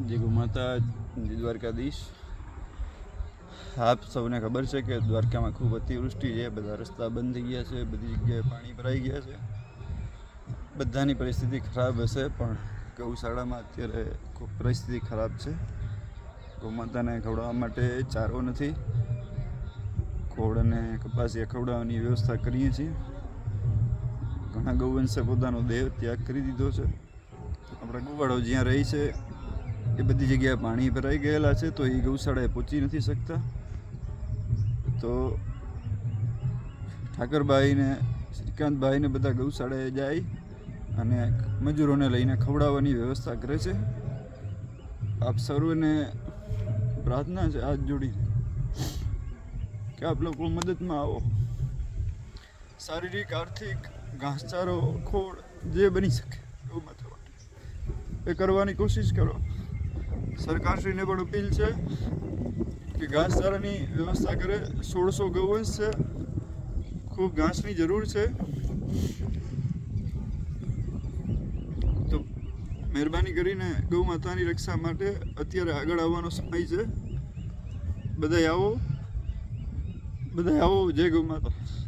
જે ગુમાતા જે દ્વારકાધીશ. આપ સૌને ખબર છે કે દ્વારકામાં ખૂબ અતિવૃષ્ટિ છે, બધા રસ્તા બંધ થઈ ગયા છે, બધી જગ્યાએ પાણી ભરાઈ ગયા છે. બધાની પરિસ્થિતિ ખરાબ હશે, પણ ગૌશાળામાં અત્યારે ખૂબ પરિસ્થિતિ ખરાબ છે. ગૌમાતાને ખવડાવવા માટે ચારો નથી. ખોળ અને કપાસિયા ખવડાવવાની વ્યવસ્થા કરીએ છીએ. ઘણા ગૌવંશે પોતાનો દેહ ત્યાગ કરી દીધો છે. આપણા ગોવાળો જ્યાં રહી છે એ બધી જગ્યાએ પાણી ભરાઈ ગયેલા છે, તો એ ગૌશાળાએ પહોંચી નથી શકતા. તો ઠાકરભાઈને શ્રીકાંતભાઈને બધા ગૌશાળાએ જાય અને મજૂરોને લઈને ખવડાવવાની વ્યવસ્થા કરે છે. આપ સર્વને પ્રાર્થના છે, હાથ જોડી કે આપ લોકો મદદમાં આવો. શારીરિક, આર્થિક, ઘાસચારો ખોળ જે બની શકે, એવું એ કરવાની કોશિશ કરો. સરકારશ્રીને પણ અપીલ છે કે ઘાસચારાની વ્યવસ્થા કરે. સોળસો ગૌવંશ છે. ખૂબ ઘાસની જરૂર છે. તો મહેરબાની કરીને ગૌ માતાની રક્ષા માટે અત્યારે આગળ આવવાનો સમય છે. બધાય આવો. બધાય આવો. જય ગૌ માતા.